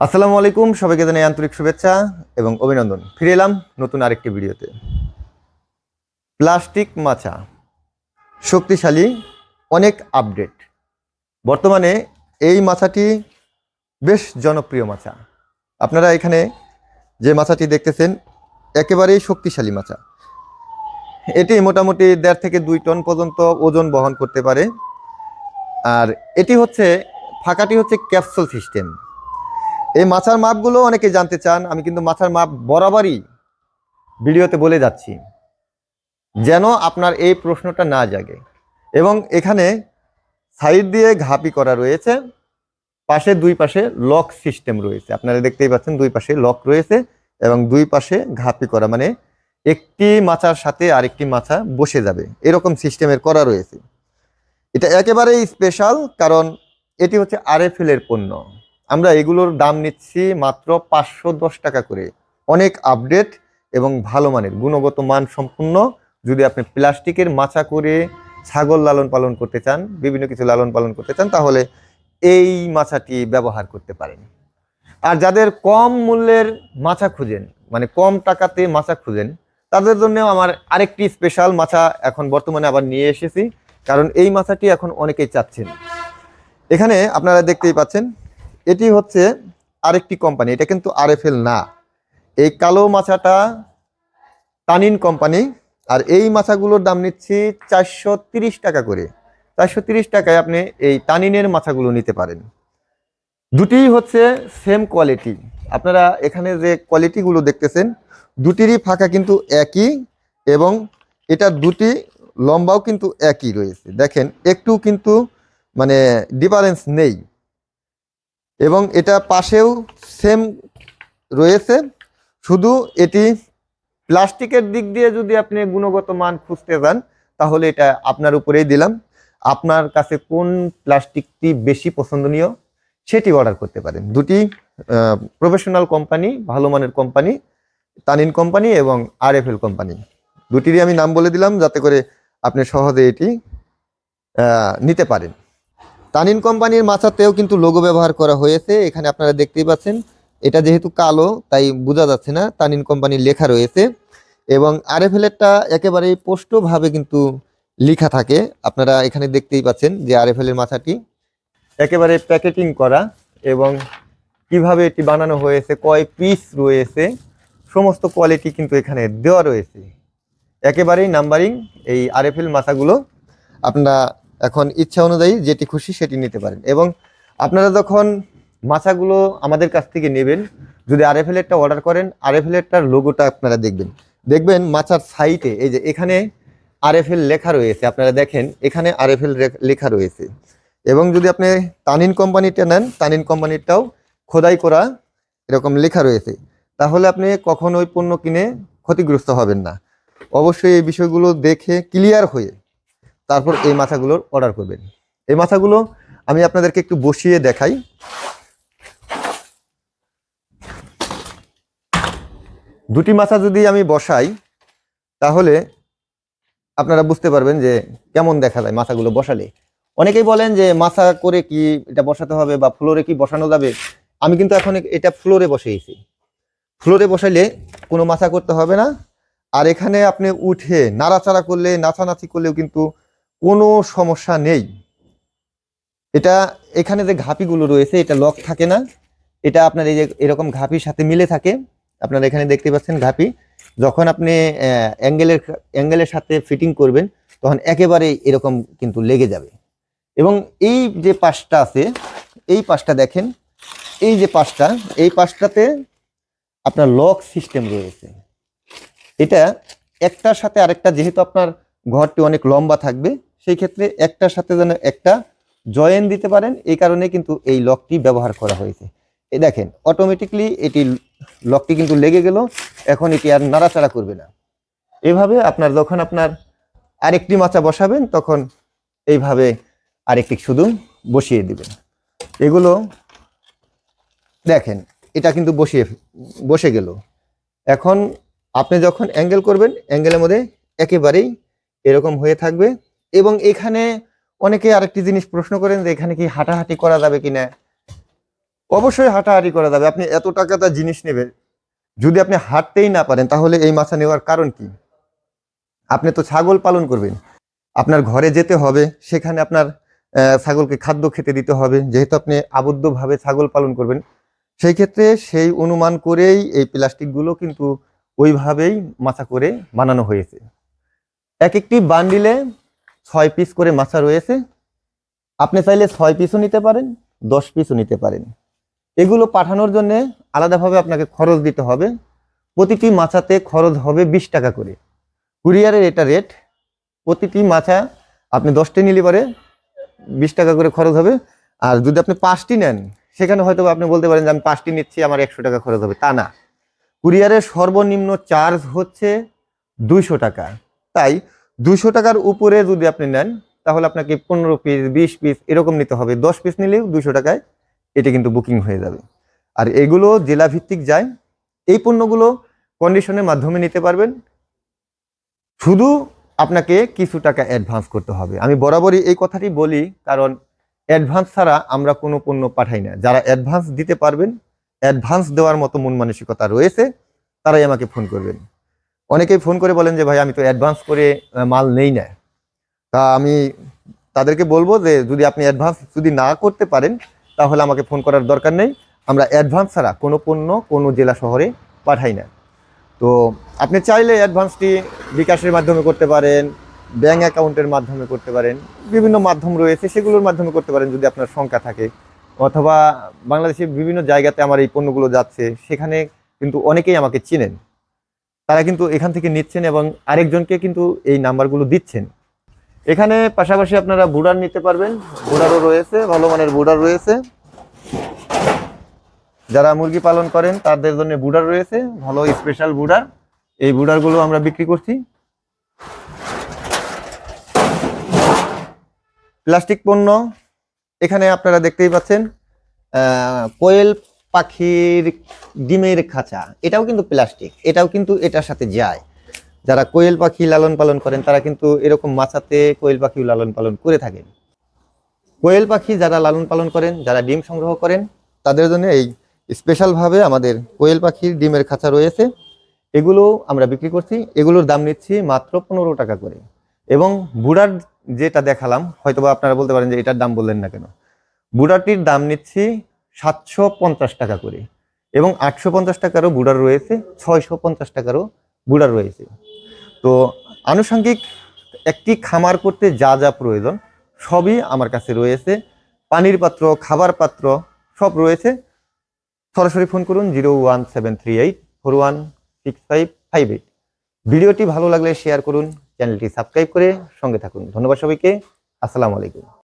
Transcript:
আসসালামু আলাইকুম, সবাইকে জানাই আন্তরিক শুভেচ্ছা এবং অভিনন্দন। ফিরে এলাম নতুন আরেকটি ভিডিওতে। প্লাস্টিক মাছা শক্তিশালী, অনেক আপডেট। বর্তমানে এই মাছাটি বেশ জনপ্রিয় মাছা আপনারা এখানে যে মাছাটি দেখতেছেন, একেবারেই শক্তিশালী মাছা এটি মোটামুটি দেড় থেকে দুই টন পর্যন্ত ওজন বহন করতে পারে। আর এটি হচ্ছে, ফাঁকাটি হচ্ছে ক্যাপসুল সিস্টেম। এই মাছার মাপগুলো অনেকে জানতে চান, আমি কিন্তু মাছার মাপ বরাবরই ভিডিওতে বলে যাচ্ছি, যেন আপনার এই প্রশ্নটা না জাগে। এবং এখানে সাইড দিয়ে ঘাপি করা রয়েছে, পাশে দুই পাশে লক সিস্টেম রয়েছে। আপনারা দেখতেই পাচ্ছেন, দুই পাশে লক রয়েছে এবং দুই পাশে ঘাপি করা মানে একটি মাছার সাথে আরেকটি মাছা বসে যাবে। এরকম সিস্টেমের করা রয়েছে। এটা একেবারেই স্পেশাল কারণ এটি হচ্ছে আরএফএল এর পণ্য। আমরা এগুলোর দাম নিচ্ছি মাত্র পাঁচশো দশ টাকা করে। অনেক আপডেট এবং ভালো মানের, গুণগত মান সম্পূর্ণ। যদি আপনি প্লাস্টিকের মাচা করে ছাগল লালন পালন করতে চান, বিভিন্ন কিছু লালন পালন করতে চান, তাহলে এই মাছাটি ব্যবহার করতে পারেন। আর যাদের কম মূল্যের মাছা খুঁজেন মানে কম টাকাতে মাছা খুঁজেন, তাদের জন্য আমার আরেকটি স্পেশাল মাছা এখন বর্তমানে আবার নিয়ে এসেছি। কারণ এই মাছাটি এখন অনেকেই চাচ্ছেন। এখানে আপনারা দেখতেই পাচ্ছেন এটি হচ্ছে আরেকটি কোম্পানি এটা কিন্তু আরএফএল না। এই কালো মাছাটা তানিন কোম্পানি আর এই মাছাগুলোর দাম নিচ্ছি চারশো টাকা করে। চারশো টাকায় আপনি এই তানিনের মাছাগুলো নিতে পারেন। দুটিই হচ্ছে সেম কোয়ালিটি আপনারা এখানে যে কোয়ালিটিগুলো দেখতেছেন, দুটিরই ফাঁকা কিন্তু একই এবং এটা দুটি লম্বাও কিন্তু একই রয়েছে। দেখেন, একটু কিন্তু মানে ডিফারেন্স নেই। এবং এটা পাশেও সেম রয়েছে। শুধু এটি প্লাস্টিকের দিক দিয়ে যদি আপনি গুণগত মান খুঁজতে যান, তাহলে এটা আপনার উপরেই দিলাম। আপনার কাছে কোন প্লাস্টিকটি বেশি পছন্দনীয় সেটি অর্ডার করতে পারেন। দুটি প্রফেশনাল কোম্পানি ভালো মানের কোম্পানি তানিন কোম্পানি এবং আর এফ এল কোম্পানি দুটিরই আমি নাম বলে দিলাম যাতে করে আপনি সহজে এটি নিতে পারেন। তানিন কোম্পানির মাছাতেও কিন্তু লোগো ব্যবহার করা হয়েছে। এখানে আপনারা দেখতেই পাচ্ছেন, এটা যেহেতু কালো, তাই বোঝা যাচ্ছে না, তানিন কোম্পানির লেখা রয়েছে। এবং আর আরএফএলেরটা একেবারেই স্পষ্টভাবে কিন্তু লেখা থাকে। আপনারা এখানে দেখতেই পাচ্ছেন যে আরএফএল এর মাথাটি একেবারে প্যাকেটিং করা এবং কীভাবে এটি বানানো হয়েছে, কয় পিস রয়েছে, সমস্ত কোয়ালিটি কিন্তু এখানে দেওয়া রয়েছে। একেবারেই নাম্বারিং এই আর আরএফএল মাথাগুলো আপনারা এখন ইচ্ছা অনুযায়ী যেটি খুশি সেটি নিতে পারেন। এবং আপনারা যখন মাছাগুলো আমাদের কাছ থেকে নেবেন, যদি আরএফএলেরটা অর্ডার করেন আরএফএলেরটার লোগোটা আপনারা দেখবেন। দেখবেন মাছার সাইটে এই যে এখানে আরএফএল লেখা রয়েছে, আপনারা দেখেন, এখানে আরএফএল লেখা রয়েছে। এবং যদি আপনি তানিন কোম্পানিটা নেন, তানিন কোম্পানিটাও খোদাই করা এরকম লেখা রয়েছে। তাহলে আপনি কখনো ওই পণ্য কিনে ক্ষতিগ্রস্ত হবেন না। অবশ্যই এই বিষয়গুলো দেখে ক্লিয়ার হয়ে তারপর এই মাথাগুলোর অর্ডার করবেন। এই মাথাগুলো আমি আপনাদেরকে একটু বসিয়ে দেখাই। দুটি মাথা যদি আমি বসাই, তাহলে আপনারা বুঝতে পারবেন যে কেমন দেখা যায় মাথাগুলো বসালে। অনেকেই বলেন যে মাথা করে কি এটা বসাতে হবে বা ফ্লোরে কি বসানো যাবে? আমি কিন্তু এখন এটা ফ্লোরে বসিয়েছি। ফ্লোরে বসাইলে কোনো মাথা করতে হবে না। আর এখানে আপনি উঠে নাড়াচাড়া করলে, নাচানাচি করলেও কিন্তু কোনো সমস্যা নেই। এটা এখানে যে ঘাপিগুলো রয়েছে, এটা লক থাকে না। এটা আপনার এই যে এরকম ঘাপির সাথে মিলে থাকে। আপনারা এখানে দেখতে পাচ্ছেন ঘাপি যখন আপনি অ্যাঙ্গেলের অ্যাঙ্গেলের সাথে ফিটিং করবেন, তখন একেবারে এরকম কিন্তু লেগে যাবে। এবং এই যে পাশটা আছে, এই পাশটা দেখেন, এই যে পাশটা, এই পাশটাতে আপনার লক সিস্টেম রয়েছে। এটা একটার সাথে আরেকটা, যেহেতু আপনার ঘরটি অনেক লম্বা থাকবে সেই ক্ষেত্রে একটার সাথে যেন একটা জয়েন দিতে পারেন এই কারণে কিন্তু এই লকটি ব্যবহার করা হয়েছে। এই দেখেন অটোমেটিকলি এটি লকটি কিন্তু লেগে গেল, এখন এটি আর নাড়াচাড়া করবে না। এভাবে আপনার যখন আপনার আরেকটি মাচা বসাবেন, তখন এইভাবে আরেকটি শুধু বসিয়ে দিবেন। এগুলো দেখেন, এটা কিন্তু বসিয়ে, বসে গেল। এখন আপনি যখন অ্যাঙ্গেল করবেন অ্যাঙ্গেলের মধ্যে একেবারেই এরকম হয়ে থাকবে। এবং এখানে অনেকে আরেকটি জিনিস প্রশ্ন করেন যে এখানে কি হাঁটাহাঁটি করা যাবে কিনা? অবশ্যই হাঁটাহাঁটি করা যাবে। আপনি এত টাকা তার জিনিস নেবেন। যদি আপনি হাঁটতেই না পারেন, তাহলে এই মাছা নেওয়ার কারণ কি? আপনি তো ছাগল পালন করবেন। আপনার ঘরে যেতে হবে, সেখানে আপনার ছাগলকে খাদ্য খেতে দিতে হবে। যেহেতু আপনি আবদ্ধভাবে ছাগল পালন করবেন, সেই ক্ষেত্রে সেই অনুমান করেই এই প্লাস্টিকগুলো কিন্তু ওইভাবেই মাছা করে বানানো হয়েছে। এক একটি বান্ডিলে ছয় পিস করে মাছা রয়েছে। আপনি চাইলে ছয় পিসও নিতে পারেন, দশ পিসও নিতে পারেন। এগুলো পাঠানোর জন্য আলাদাভাবে আপনাকে খরচ দিতে হবে। প্রতিটি মাছাতে খরচ হবে বিশ টাকা করে। কুরিয়ারের এটা রেট প্রতিটি মাছা আপনি দশটি নিলে পরে বিশ টাকা করে খরচ হবে। আর যদি আপনি পাঁচটি নেন, সেখানে হয়তো আপনি বলতে পারেন যে আমি পাঁচটি নিচ্ছি, আমার একশো টাকা খরচ হবে। তা না। কুরিয়ারের সর্বনিম্ন চার্জ হচ্ছে দুইশো টাকা। তাই দুইশো টাকার উপরে যদি আপনি নেন, তাহলে আপনাকে পনেরো পিস বিশ পিস এরকম নিতে হবে। দশ পিস নিলেও দুশো টাকায় এটা কিন্তু বুকিং হয়ে যাবে। আর এগুলো জেলা ভিত্তিক যায়। এই পণ্যগুলো কন্ডিশনের মাধ্যমে নিতে পারবেন। শুধু আপনাকে কিছু টাকা অ্যাডভান্স করতে হবে। আমি বরাবরই এই কথাটি বলি, কারণ অ্যাডভান্স ছাড়া আমরা কোনো পণ্য পাঠাই না। যারা অ্যাডভান্স দিতে পারবেন অ্যাডভান্স দেওয়ার মতো মন মানসিকতা রয়েছে, তারাই আমাকে ফোন করবেন। অনেকেই ফোন করে বলেন যে, ভাই, আমি তো অ্যাডভান্স করে মাল নেই না। তা আমি তাদেরকে বলব যে, যদি আপনি অ্যাডভান্স যদি না করতে পারেন, তাহলে আমাকে ফোন করার দরকার নেই। আমরা অ্যাডভান্স ছাড়া কোনো পণ্য কোনো জেলা শহরে পাঠাই না। তো আপনি চাইলে অ্যাডভান্সটি বিকাশের মাধ্যমে করতে পারেন ব্যাঙ্ক অ্যাকাউন্টের মাধ্যমে করতে পারেন, বিভিন্ন মাধ্যম রয়েছে, সেগুলোর মাধ্যমে করতে পারেন যদি আপনার সংখ্যা থাকে। অথবা বাংলাদেশের বিভিন্ন জায়গাতে আমার এই পণ্যগুলো যাচ্ছে, সেখানে কিন্তু অনেকেই আমাকে চিনেন। তারা কিন্তু এখান থেকে নিচ্ছেন এবং আরেকজনকে কিন্তু এই নাম্বারগুলো দিচ্ছেন। এখানে পাশাপাশি আপনারা বুডার নিতে পারবেন। বুডারও রয়েছে, ভালো মানের বুডার রয়েছে। যারা মুরগি পালন করেন, তাদের জন্য বুডার রয়েছে, ভালো স্পেশাল বুডার। এই বুডারগুলো আমরা বিক্রি করছি। প্লাস্টিক পণ্য, এখানে আপনারা দেখতেই পাচ্ছেন কোয়েল পাখির ডিমের খাঁচা, এটাও কিন্তু প্লাস্টিক, এটাও কিন্তু এটার সাথে যায়। যারা কোয়েল পাখি লালন পালন করেন, তারা কিন্তু এরকম মাছাতে কোয়েল পাখিও লালন পালন করে থাকেন। কোয়েল পাখি যারা লালন পালন করেন, যারা ডিম সংগ্রহ করেন, তাদের জন্য এই স্পেশালভাবে আমাদের কোয়েল পাখির ডিমের খাঁচা রয়েছে। এগুলো আমরা বিক্রি করছি, এগুলোর দাম নিচ্ছি মাত্র পনেরো টাকা করে। এবং বুড়ার যেটা দেখালাম, হয়তোবা আপনারা বলতে পারেন যে এটার দাম বললেন না কেন? বুড়াটির দাম নিচ্ছি সাতশো পঞ্চাশ টাকা করে। এবং আটশো পঞ্চাশ টাকারও বুড়ার রয়েছে, ছয়শো পঞ্চাশ টাকারও বুড়ার রয়েছে। তো আনুষঙ্গিক একটি খামার করতে যা যা প্রয়োজন, সবই আমার কাছে রয়েছে। পানির পাত্র, খাবার পাত্র সব রয়েছে। সরাসরি ফোন করুন zero one seven three eight four one six five five eight. ভিডিওটি ভালো লাগলে শেয়ার করুন, চ্যানেলটি সাবস্ক্রাইব করে সঙ্গে থাকুন। ধন্যবাদ সবাইকে। আসসালামু আলাইকুম।